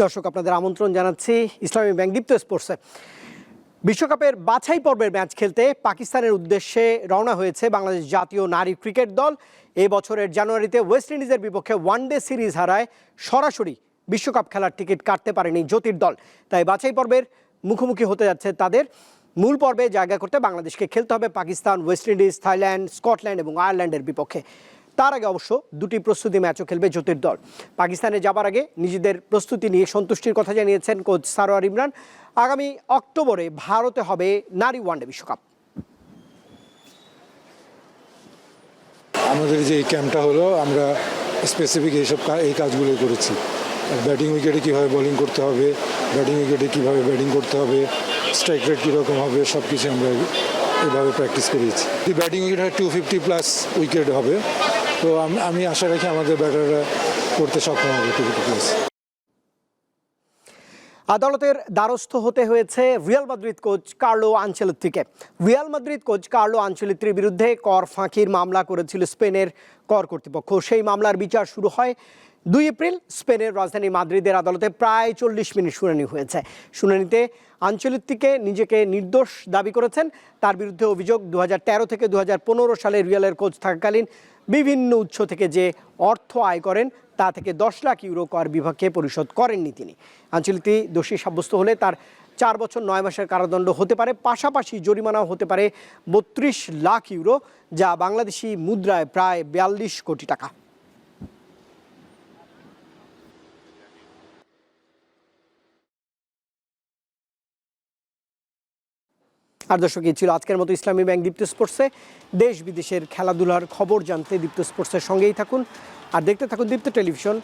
দর্শক, আপনাদের আমন্ত্রণ জানাচ্ছি ইসলামী ব্যাংক দীপ্ত স্পোর্টসে। বিশ্বকাপের বাছাই পর্বের ম্যাচ খেলতে পাকিস্তানের উদ্দেশ্যে রওনা হয়েছে বাংলাদেশ জাতীয় নারী ক্রিকেট দল। এ বছরের জানুয়ারিতে ওয়েস্ট ইন্ডিজের বিপক্ষে ওয়ানডে সিরিজ হারায় সরাসরি বিশ্বকাপ খেলার টিকিট কাটতে পারেনি জ্যোতির দল। তাই বাছাই পর্বের মুখোমুখি হতে যাচ্ছে তাদের। মূল পর্বে জায়গা করতে বাংলাদেশকে খেলতে হবে Pakistan, West Indies, Thailand, Scotland এবং আয়ারল্যান্ডের বিপক্ষে। তার আগে অবশ্য দুটি প্রস্তুতি ম্যাচও খেলবে জ্যোতির দল। পাকিস্তানে যাবার আগে নিজেদের প্রস্তুতি নিয়ে সন্তুষ্টির কথা জানিয়েছেন কোচ সারোয়ার ইমরান। আগামী অক্টোবরে ভারতে হবে নারী ওয়ানডে বিশ্বকাপ। আমাদের যে এই ক্যাম্পটা হলো, আমরা স্পেসিফিক এইসব এই কাজগুলোই করেছি। ব্যাটিং উইকেটে কীভাবে বোলিং করতে হবে ব্যাটিং উইকেটে কীভাবে ব্যাটিং করতে হবে স্ট্রাইক রেট কীরকম হবে সব কিছু আমরা এইভাবে প্র্যাকটিস করিয়েছি। ব্যাটিং উইকেট হয় টু ফিফটি প্লাস উইকেট হবে। তো আম- আশা রাখি আমাদের ব্যাটাররা করতে সক্ষম হবে টিকিট প্লাস আদালতের দ্বারস্থ হতে হয়েছে রিয়াল মাদ্রিদ কোচ কার্লো আঞ্চলিত্রিকে রিয়াল মাদ্রিদ কোচ কার্লো আঞ্চলিত্রির বিরুদ্ধে কর ফাঁকির মামলা করেছিল স্পেনের কর কর্তৃপক্ষ। সেই মামলার বিচার শুরু হয় দুই এপ্রিল। স্পেনের রাজধানী মাদ্রিদের আদালতে প্রায় চল্লিশ মিনিট শুনানি হয়েছে। শুনানিতে আঞ্চলিত্রিকে নিজেকে নির্দোষ দাবি করেছেন। তার বিরুদ্ধে অভিযোগ দু হাজার তেরো থেকে দু হাজার পনেরো সালে রিয়ালের কোচ থাকাকালীন বিভিন্ন উৎস থেকে যে অর্থ আয় করেন তা থেকে দশ লাখ ইউরো কর বিভাগকে পরিশোধ করেননি তিনি। আঞ্চলিকটি দোষী সাব্যস্ত হলে তার চার বছর নয় মাসের কারাদণ্ড হতে পারে, পাশাপাশি জরিমানাও হতে পারে বত্রিশ লাখ ইউরো, যা বাংলাদেশি মুদ্রায় প্রায় বিয়াল্লিশ কোটি টাকা। আর দর্শক ছিল আজকের মতো ইসলামী ব্যাংক দীপ্ত স্পোর্টসে। দেশ বিদেশের খেলাধুলার খবর জানতে দীপ্ত স্পোর্টসের সঙ্গেই থাকুন। আর দেখতে থাকুন দীপ্ত টেলিভিশন।